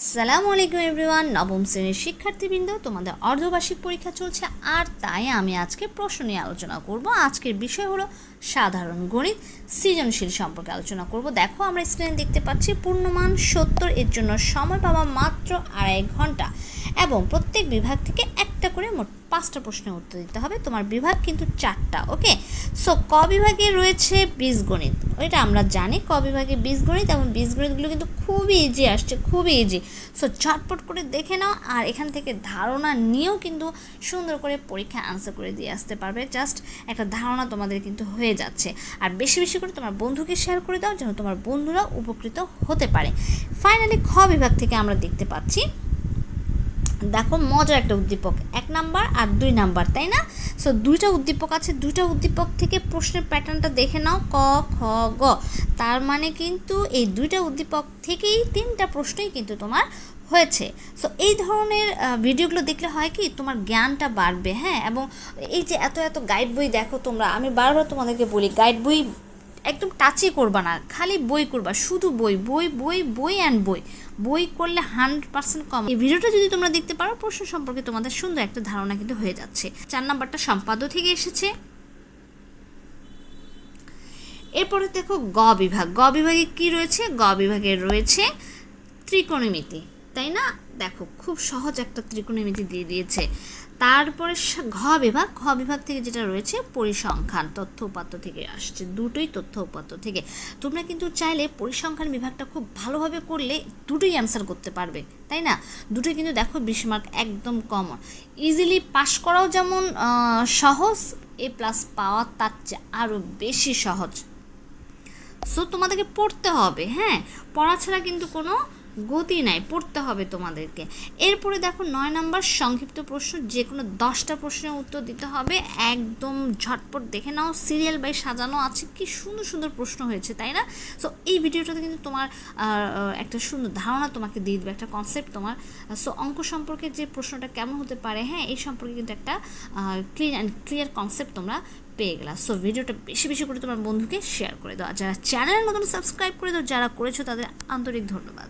আসসালামু আলাইকুম এভরিওয়ান। নবম শ্রেণির শিক্ষার্থীবৃন্দ, তোমাদের অর্ধবার্ষিক পরীক্ষা চলছে আর তাই আমি আজকে প্রশ্ন নিয়ে আলোচনা করব। আজকের বিষয় হলো সাধারণ গণিত, সৃজনশীল সম্পর্কে আলোচনা করব। দেখো, আমরা স্ক্রিনে দেখতে পাচ্ছি পূর্ণমান সত্তর, এর জন্য সময় পাওয়া মাত্র আড়াই ঘণ্টা এবং প্রত্যেক বিভাগ থেকে একটা করে মোট পাঁচটা প্রশ্নের উত্তর দিতে হবে। তোমার বিভাগ কিন্তু চারটা, ওকে? সো ক বিভাগে রয়েছে বীজগণিত। এটা আমরা জানি, ক বিভাগে বীজগণিত এবং বীজগণিতগুলো কিন্তু খুবই ইজি আসছে, খুবই ইজি সো ঝটপট করে দেখে নাও আর এখান থেকে ধারণা নিয়েও কিন্তু সুন্দর করে পরীক্ষা আনসার করে দিয়ে আসতে পারবে। জাস্ট একটা ধারণা তোমাদের কিন্তু হয়ে যাচ্ছে। আর বেশি বেশি করে তোমার বন্ধুকে শেয়ার করে দাও, যেন তোমার বন্ধুরা উপকৃত হতে পারে। ফাইনালি খ বিভাগ থেকে আমরা দেখতে পাচ্ছি দেখো, মজার একটা উদ্দীপক। এক নাম্বার আর দুই নাম্বার, তাই না? সো দুইটা উদ্দীপক আছে, দুইটা উদ্দীপক থেকে প্রশ্নের প্যাটার্নটা দেখে নাও, ক, খ, গ। তার মানে কিন্তু এই দুইটা উদ্দীপক থেকেই তিনটা প্রশ্নই কিন্তু তোমার হয়েছে। সো এই ধরনের ভিডিওগুলো দেখলে হয় কি, তোমার জ্ঞানটা বাড়বে হ্যাঁ? এবং এই যে এত এত গাইড বই দেখো তোমরা, আমি বারবার তোমাদেরকে বলি গাইড বই একদম টাচই করবা না, খালি বই করবা, শুধু বই বই বই বই অ্যান্ড বই। বই করলে হান্ড্রেড পার্সেন্ট কম। এই ভিডিওটা যদি তোমরা দেখতে পারো, প্রশ্ন সম্পর্কে তোমাদের সুন্দর একটা ধারণা কিন্তু হয়ে যাচ্ছে। চার নাম্বারটা সম্পাদক থেকে এসেছে। এরপরে দেখো গ বিভাগ। গ বিভাগে কি রয়েছে? গ বিভাগে রয়েছে ত্রিকোণমিতি। তাই না? দেখো, খুব সহজ একটা ত্রিকোণমিতি দিয়ে দিয়েছে। তারপরে ঘ বিভাগ ঘ বিভাগ থেকে যেটা রয়েছে পরিসংখ্যান, তথ্য উপাত্ত থেকে আসছে। দুটোই তথ্য উপাত্ত থেকে। তোমরা কিন্তু চাইলে পরিসংখ্যান বিভাগটা খুব ভালোভাবে করলে দুটোই অ্যান্সার করতে পারবে, তাই না? দুটোই কিন্তু দেখো বিশ মার্ক একদম কমন ইজিলি পাশ করাও যেমন সহজ এ প্লাস পাওয়া তার চেয়ে আরও বেশি সহজ। সো তোমাদেরকে পড়তে হবে হ্যাঁ? পড়া ছাড়া কিন্তু কোনো গতি নাই পড়তে হবে তোমাদেরকে। এরপরে দেখো নয় নাম্বার সংক্ষিপ্ত প্রশ্ন যে কোনো দশটা প্রশ্নের উত্তর দিতে হবে। একদম ঝটপট দেখে নাও, সিরিয়াল বাই সাজানো আছে, কি সুন্দর সুন্দর প্রশ্ন হয়েছে, তাই না? সো এই ভিডিওটাতে কিন্তু তোমার একটা সুন্দর ধারণা তোমাকে দিয়ে দেবে, একটা কনসেপ্ট তোমার। সো অঙ্ক সম্পর্কে যে প্রশ্নটা কেমন হতে পারে হ্যাঁ এই সম্পর্কে কিন্তু একটা ক্লিন অ্যান্ড ক্লিয়ার কনসেপ্ট তোমরা পেয়ে গেলা। সো ভিডিওটা বেশি বেশি করে তোমার বন্ধুকে শেয়ার করে দাও। যারা চ্যানেল নতুন সাবস্ক্রাইব করে দাও, যারা করেছ তাদের আন্তরিক ধন্যবাদ।